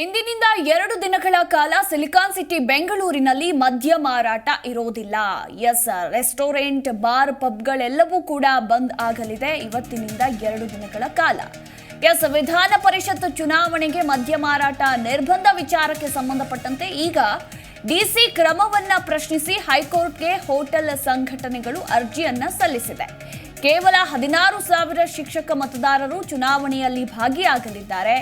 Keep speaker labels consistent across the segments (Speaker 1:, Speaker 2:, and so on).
Speaker 1: ಇಂದಿನಿಂದ ಎರಡು ದಿನಗಳ ಕಾಲ ಸಿಲಿಕಾನ್ ಸಿಟಿ ಬೆಂಗಳೂರಿನಲ್ಲಿ ಮದ್ಯ ಮಾರಾಟ ಇರೋದಿಲ್ಲ. ಎಸ್, ರೆಸ್ಟೋರೆಂಟ್, ಬಾರ್, ಪಬ್ಗಳೆಲ್ಲವೂ ಕೂಡ ಬಂದ್ ಆಗಲಿದೆ ಇವತ್ತಿನಿಂದ ಎರಡು ದಿನಗಳ ಕಾಲ. ಎಸ್, ವಿಧಾನ ಪರಿಷತ್ ಚುನಾವಣೆಗೆ ಮದ್ಯ ಮಾರಾಟ ನಿರ್ಬಂಧ ವಿಚಾರಕ್ಕೆ ಸಂಬಂಧಪಟ್ಟಂತೆ ಈಗ ಡಿಸಿ ಕ್ರಮವನ್ನ ಪ್ರಶ್ನಿಸಿ ಹೈಕೋರ್ಟ್ಗೆ ಹೋಟೆಲ್ ಸಂಘಟನೆಗಳು ಅರ್ಜಿಯನ್ನ ಸಲ್ಲಿಸಿದೆ. ಕೇವಲ ಹದಿನಾರು ಸಾವಿರ ಶಿಕ್ಷಕ ಮತದಾರರು ಚುನಾವಣೆಯಲ್ಲಿ ಭಾಗಿಯಾಗಲಿದ್ದಾರೆ.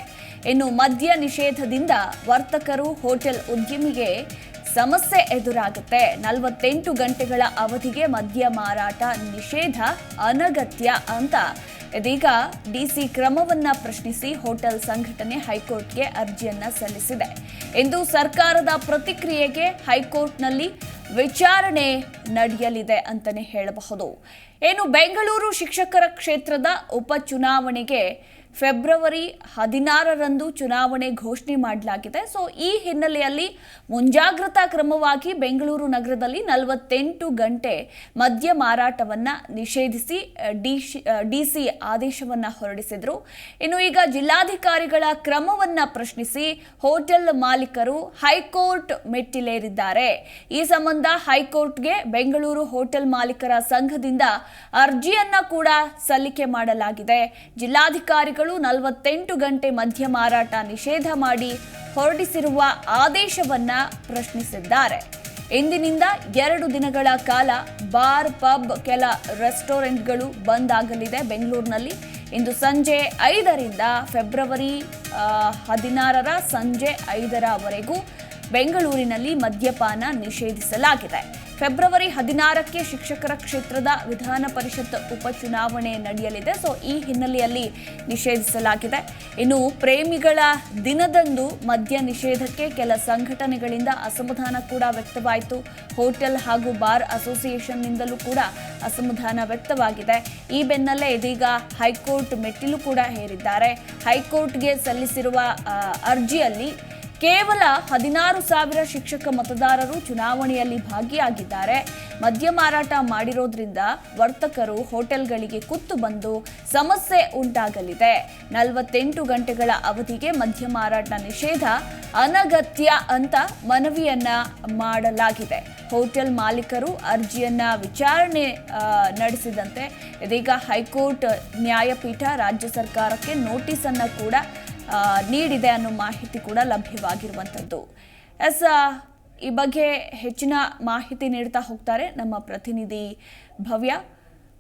Speaker 1: ಇನ್ನು ಮದ್ಯ ನಿಷೇಧದಿಂದ ವರ್ತಕರು ಹೋಟೆಲ್ ಉದ್ಯಮಿಗೆ ಸಮಸ್ಯೆ ಎದುರಾಗುತ್ತೆ. ನಲವತ್ತೆಂಟು ಗಂಟೆಗಳ ಅವಧಿಗೆ ಮದ್ಯ ಮಾರಾಟ ನಿಷೇಧ ಅನಗತ್ಯ ಅಂತ. ಇದೀಗ ಡಿಸಿ ಕ್ರಮವನ್ನ ಪ್ರಶ್ನಿಸಿ ಹೋಟೆಲ್ ಸಂಘಟನೆ ಹೈಕೋರ್ಟ್ಗೆ ಅರ್ಜಿಯನ್ನ ಸಲ್ಲಿಸಿದೆ. ಎಂದು ಸರ್ಕಾರದ ಪ್ರತಿಕ್ರಿಯೆಗೆ ಹೈಕೋರ್ಟ್ನಲ್ಲಿ ವಿಚಾರಣೆ ನಡೆಯಲಿದೆ ಅಂತಲೇ ಹೇಳಬಹುದು. ಏನು ಬೆಂಗಳೂರು ಶಿಕ್ಷಕರ ಕ್ಷೇತ್ರದ ಉಪಚುನಾವಣೆಗೆ ಫೆಬ್ರವರಿ ಹದಿನಾರರಂದು ಚುನಾವಣೆ ಘೋಷಣೆ ಮಾಡಲಾಗಿದೆ. ಸೊ, ಈ ಹಿನ್ನೆಲೆಯಲ್ಲಿ ಮುಂಜಾಗ್ರತಾ ಕ್ರಮವಾಗಿ ಬೆಂಗಳೂರು ನಗರದಲ್ಲಿ ನಲವತ್ತೆಂಟು ಗಂಟೆ ಮದ್ಯ ಮಾರಾಟವನ್ನ ನಿಷೇಧಿಸಿ ಡಿಸಿ ಆದೇಶವನ್ನ ಹೊರಡಿಸಿದ್ರು. ಇನ್ನು ಈಗ ಜಿಲ್ಲಾಧಿಕಾರಿಗಳ ಕ್ರಮವನ್ನ ಪ್ರಶ್ನಿಸಿ ಹೋಟೆಲ್ ಮಾಲೀಕರು ಹೈಕೋರ್ಟ್ ಮೆಟ್ಟಿಲೇರಿದ್ದಾರೆ. ಈ ಸಂಬಂಧ ಹೈಕೋರ್ಟ್ಗೆ ಬೆಂಗಳೂರು ಹೋಟೆಲ್ ಮಾಲೀಕರ ಸಂಘದಿಂದ ಅರ್ಜಿಯನ್ನ ಕೂಡ ಸಲ್ಲಿಕೆ ಮಾಡಲಾಗಿದೆ. ಜಿಲ್ಲಾಧಿಕಾರಿಗಳು ನಲವತ್ತೆಂಟು ಗಂಟೆ ಮದ್ಯ ಮಾರಾಟ ನಿಷೇಧ ಮಾಡಿ ಹೊರಡಿಸಿರುವ ಆದೇಶವನ್ನ ಪ್ರಶ್ನಿಸಿದ್ದಾರೆ. ಇಂದಿನಿಂದ ಎರಡು ದಿನಗಳ ಕಾಲ ಬಾರ್, ಪಬ್ ಕೆಲ ರೆಸ್ಟೋರೆಂಟ್ಗಳು ಬಂದ್ ಆಗಲಿದೆ ಬೆಂಗಳೂರಿನಲ್ಲಿ. ಇಂದು ಸಂಜೆ ಐದರಿಂದ ಫೆಬ್ರವರಿ ಹದಿನಾರರ ಸಂಜೆ ಐದರವರೆಗೂ ಬೆಂಗಳೂರಿನಲ್ಲಿ ಮದ್ಯಪಾನ ನಿಷೇಧಿಸಲಾಗಿದೆ. ಫೆಬ್ರವರಿ ಹದಿನಾರಕ್ಕೆ ಶಿಕ್ಷಕರ ಕ್ಷೇತ್ರದ ವಿಧಾನ ಪರಿಷತ್ ಉಪಚುನಾವಣೆ ನಡೆಯಲಿದೆ. ಸೊ, ಈ ಹಿನ್ನೆಲೆಯಲ್ಲಿ ನಿಷೇಧಿಸಲಾಗಿದೆ. ಇನ್ನು ಪ್ರೇಮಿಗಳ ದಿನದಂದು ಮದ್ಯ ನಿಷೇಧಕ್ಕೆ ಕೆಲ ಸಂಘಟನೆಗಳಿಂದ ಅಸಮಾಧಾನ ಕೂಡ ವ್ಯಕ್ತವಾಯಿತು. ಹೋಟೆಲ್ ಹಾಗೂ ಬಾರ್ ಅಸೋಸಿಯೇಷನ್ನಿಂದಲೂ ಕೂಡ ಅಸಮಾಧಾನ ವ್ಯಕ್ತವಾಗಿದೆ. ಈ ಬೆನ್ನಲ್ಲೇ ಇದೀಗ ಹೈಕೋರ್ಟ್ ಮೆಟ್ಟಿಲು ಕೂಡ ಹೇರಿದ್ದಾರೆ. ಹೈಕೋರ್ಟ್ಗೆ ಸಲ್ಲಿಸಿರುವ ಅರ್ಜಿಯಲ್ಲಿ ಕೇವಲ ಹದಿನಾರು ಸಾವಿರ ಶಿಕ್ಷಕ ಮತದಾರರು ಚುನಾವಣೆಯಲ್ಲಿ ಭಾಗಿಯಾಗಿದ್ದಾರೆ. ಮದ್ಯ ಮಾರಾಟ ಮಾಡಿರೋದ್ರಿಂದ ವರ್ತಕರು ಹೋಟೆಲ್ಗಳಿಗೆ ಕುತ್ತು ಬಂದು ಸಮಸ್ಯೆ ಉಂಟಾಗಲಿದೆ. ನಲವತ್ತೆಂಟು ಗಂಟೆಗಳ ಅವಧಿಗೆ ಮದ್ಯ ಮಾರಾಟ ನಿಷೇಧ ಅನಗತ್ಯ ಅಂತ ಮನವಿಯನ್ನ ಮಾಡಲಾಗಿದೆ. ಹೋಟೆಲ್ ಮಾಲೀಕರು ಅರ್ಜಿಯನ್ನ ವಿಚಾರಣೆ ನಡೆಸಿದಂತೆ ಇದೀಗ ಹೈಕೋರ್ಟ್ ನ್ಯಾಯಪೀಠ ರಾಜ್ಯ ಸರ್ಕಾರಕ್ಕೆ ನೋಟಿಸ್ ಅನ್ನ ಕೂಡ ನೀಡಿದೆ ಅನ್ನೋ ಮಾಹಿತಿ ಕೂಡ ಲಭ್ಯವಾಗಿರುವಂಥದ್ದು. ಎಸ್ ಈ ಬಗ್ಗೆ ಹೆಚ್ಚಿನ ಮಾಹಿತಿ ನೀಡ್ತಾ ಹೋಗ್ತಾರೆ ನಮ್ಮ ಪ್ರತಿನಿಧಿ ಭವ್ಯ.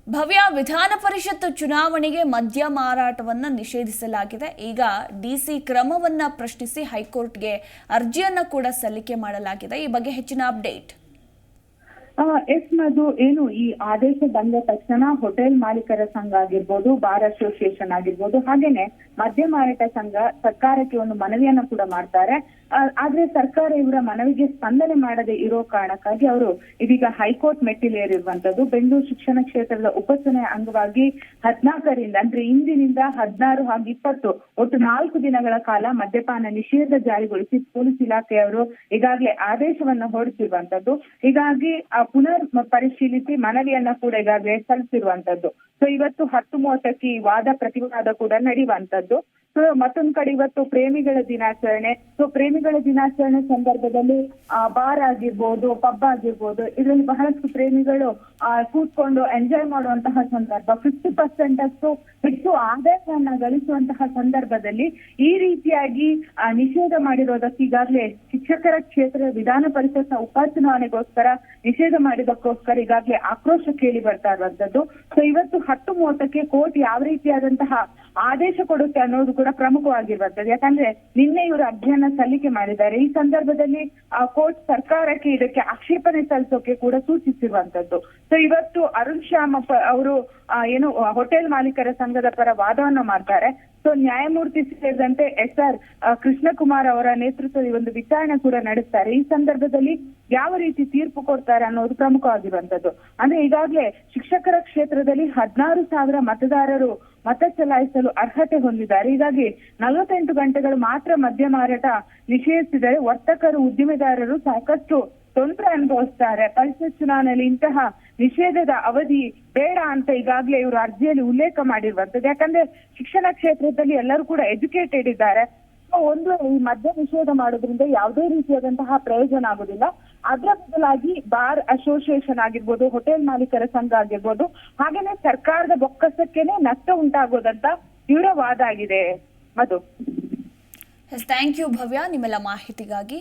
Speaker 1: ಭವ್ಯ, ವಿಧಾನ ಪರಿಷತ್ತು ಚುನಾವಣೆಗೆ ಮದ್ಯ ಮಾರಾಟವನ್ನು ನಿಷೇಧಿಸಲಾಗಿದೆ. ಈಗ ಡಿಸಿ ಕ್ರಮವನ್ನ ಪ್ರಶ್ನಿಸಿ ಹೈಕೋರ್ಟ್ಗೆ ಅರ್ಜಿಯನ್ನು ಕೂಡ ಸಲ್ಲಿಕೆ ಮಾಡಲಾಗಿದೆ. ಈ ಬಗ್ಗೆ ಹೆಚ್ಚಿನ ಅಪ್ಡೇಟ್.
Speaker 2: ಎಸ್ ಮಧು, ಏನು ಈ ಆದೇಶ ಬಂದ ತಕ್ಷಣ ಹೋಟೆಲ್ ಮಾಲೀಕರ ಸಂಘ ಆಗಿರ್ಬೋದು, ಬಾರ್ ಅಸೋಸಿಯೇಷನ್ ಆಗಿರ್ಬೋದು, ಹಾಗೇನೆ ಮದ್ಯ ಮಾರಾಟ ಸಂಘ ಸರ್ಕಾರಕ್ಕೆ ಒಂದು ಮನವಿಯನ್ನ ಕೂಡ ಮಾಡ್ತಾರೆ. ಆದ್ರೆ ಸರ್ಕಾರ ಇವರ ಮನವಿಗೆ ಸ್ಪಂದನೆ ಮಾಡದೆ ಇರೋ ಕಾರಣಕ್ಕಾಗಿ ಅವರು ಇದೀಗ ಹೈಕೋರ್ಟ್ ಮೆಟ್ಟಿಲೇರಿರುವಂತದ್ದು ಬೆಂಗಳೂರು ಶಿಕ್ಷಣ ಕ್ಷೇತ್ರದ ಉಪಚುನಾವಣೆ ಅಂಗವಾಗಿ ಹದಿನಾಲ್ಕರಿಂದ ಅಂದ್ರೆ ಇಂದಿನಿಂದ ಹದಿನಾರು ಹಾಗೂ ಇಪ್ಪತ್ತು, ಒಟ್ಟು ನಾಲ್ಕು ದಿನಗಳ ಕಾಲ ಮದ್ಯಪಾನ ನಿಷೇಧ ಜಾರಿಗೊಳಿಸಿ ಪೊಲೀಸ್ ಇಲಾಖೆಯವರು ಈಗಾಗಲೇ ಆದೇಶವನ್ನ ಹೊರಡಿಸಿರುವಂತದ್ದು ಹೀಗಾಗಿ ಪುನರ್ ಪರಿಶೀಲಿಸಿ ಮನವಿಯನ್ನ ಕೂಡ ಈಗಾಗಲೇ ಸಲ್ಲಿಸಿರುವಂತದ್ದು. ಸೊ ಇವತ್ತು ಹತ್ತು ಮೂವತ್ತಕ್ಕೆ ವಾದ ಪ್ರತಿವಾದ ಕೂಡ ನಡೆಯುವಂತದ್ದು. ಸೊ ಮತ್ತೊಂದ್ ಕಡೆ ಇವತ್ತು ಪ್ರೇಮಿಗಳ ದಿನಾಚರಣೆ. ಸೊ ಪ್ರೇಮಿಗಳ ದಿನಾಚರಣೆ ಸಂದರ್ಭದಲ್ಲಿ ಬಾರ್ ಆಗಿರ್ಬೋದು ಪಬ್ ಆಗಿರ್ಬೋದು, ಇದರಲ್ಲಿ ಬಹಳಷ್ಟು ಪ್ರೇಮಿಗಳು, ಆ, ಕೂತ್ಕೊಂಡು ಎಂಜಾಯ್ ಮಾಡುವಂತಹ ಸಂದರ್ಭ. ಫಿಫ್ಟಿ ಪರ್ಸೆಂಟ್ ಅಷ್ಟು ಹೆಚ್ಚು ಆದಾಯವನ್ನ ಗಳಿಸುವಂತಹ ಸಂದರ್ಭದಲ್ಲಿ ಈ ರೀತಿಯಾಗಿ ನಿಷೇಧ ಮಾಡಿರೋದಕ್ಕೆ ಈಗಾಗಲೇ ಶಿಕ್ಷಕರ ಕ್ಷೇತ್ರ ವಿಧಾನ ಪರಿಷತ್ನ ಉಪಚುನಾವಣೆಗೋಸ್ಕರ ನಿಷೇಧ ಮಾಡಿದಕ್ಕೋಸ್ಕರ ಈಗಾಗಲೇ ಆಕ್ರೋಶ ಕೇಳಿ ಬರ್ತಾ ಇರುವಂತದ್ದು ಸೊ ಇವತ್ತು ಹತ್ತು ಮೂವತ್ತಕ್ಕೆ ಕೋರ್ಟ್ ಯಾವ ರೀತಿಯಾದಂತಹ ಆದೇಶ ಕೊಡುತ್ತೆ ಅನ್ನೋದು ಕೂಡ ಪ್ರಮುಖವಾಗಿರುವಂತದ್ದು ಯಾಕಂದ್ರೆ ನಿನ್ನೆ ಇವರು ಅರ್ಜಿಯನ್ನ ಸಲ್ಲಿಕೆ ಮಾಡಿದ್ದಾರೆ. ಈ ಸಂದರ್ಭದಲ್ಲಿ ಕೋರ್ಟ್ ಸರ್ಕಾರಕ್ಕೆ ಇದಕ್ಕೆ ಆಕ್ಷೇಪಣೆ ಸಲ್ಲಿಸೋಕೆ ಕೂಡ ಸೂಚಿಸಿರುವಂತದ್ದು ಸೊ ಇವತ್ತು ಅರುಣ್ ಶ್ಯಾಮ್ ಅವರು ಏನು ಹೋಟೆಲ್ ಮಾಲೀಕರ ಸಂಘದ ಪರ ವಾದವನ್ನು ಮಾಡ್ತಾರೆ. ಸೊ ನ್ಯಾಯಮೂರ್ತಿ ಸೇರಿದಂತೆ ಎಸ್ ಆರ್ ಕೃಷ್ಣಕುಮಾರ್ ಅವರ ನೇತೃತ್ವದ ಒಂದು ವಿಚಾರಣೆ ಕೂಡ ನಡೆಸ್ತಾರೆ ಈ ಸಂದರ್ಭದಲ್ಲಿ ಯಾವ ರೀತಿ ತೀರ್ಪು ಕೊಡ್ತಾರೆ ಅನ್ನೋದು ಪ್ರಮುಖವಾಗಿರುವಂತದ್ದು ಅಂದ್ರೆ ಈಗಾಗಲೇ ಶಿಕ್ಷಕರ ಕ್ಷೇತ್ರದಲ್ಲಿ ಹದಿನಾರು ಸಾವಿರ ಮತದಾರರು ಮತ ಚಲಾಯಿಸಲು ಅರ್ಹತೆ ಹೊಂದಿದ್ದಾರೆ ಹೀಗಾಗಿ ನಲವತ್ತೆಂಟು ಗಂಟೆಗಳು ಮಾತ್ರ ಮದ್ಯ ಮಾರಾಟ ನಿಷೇಧಿಸಿದರೆ ವರ್ತಕರು ಉದ್ದಿಮೆದಾರರು ಸಾಕಷ್ಟು ತೊಂದರೆ ಅನುಭವಿಸ್ತಾರೆ. ಪರಿಷತ್ ಚುನಾವಣೆಯಲ್ಲಿ ಇಂತಹ ನಿಷೇಧದ ಅವಧಿ ಬೇಡ ಅಂತ ಈಗಾಗಲೇ ಇವರು ಅರ್ಜಿಯಲ್ಲಿ ಉಲ್ಲೇಖ ಮಾಡಿರುವಂತದ್ದು ಯಾಕಂದ್ರೆ ಶಿಕ್ಷಣ ಕ್ಷೇತ್ರದಲ್ಲಿ ಎಲ್ಲರೂ ಕೂಡ ಎಜುಕೇಟೆಡ್ ಇದ್ದಾರೆ. ಒಂದು ಈ ಮದ್ಯ ನಿಷೇಧ ಮಾಡೋದ್ರಿಂದ ಯಾವುದೇ ರೀತಿಯಾದಂತಹ ಪ್ರಯೋಜನ ಆಗುದಿಲ್ಲ. ಅದರ ಬದಲಾಗಿ ಬಾರ್ ಅಸೋಸಿಯೇಷನ್ ಆಗಿರ್ಬೋದು, ಹೋಟೆಲ್ ಮಾಲೀಕರ ಸಂಘ ಆಗಿರ್ಬೋದು, ಹಾಗೇನೆ ಸರ್ಕಾರದ ಬೊಕ್ಕಸಕ್ಕೇನೆ ನಷ್ಟ ಉಂಟಾಗೋದಂತ ತೀವ್ರವಾದ ಆಗಿದೆ. ಅದು
Speaker 1: ಥ್ಯಾಂಕ್ ಯು ಭವ್ಯ. ನಿಮ್ಮೆಲ್ಲ ಮಾಹಿತಿಗಾಗಿ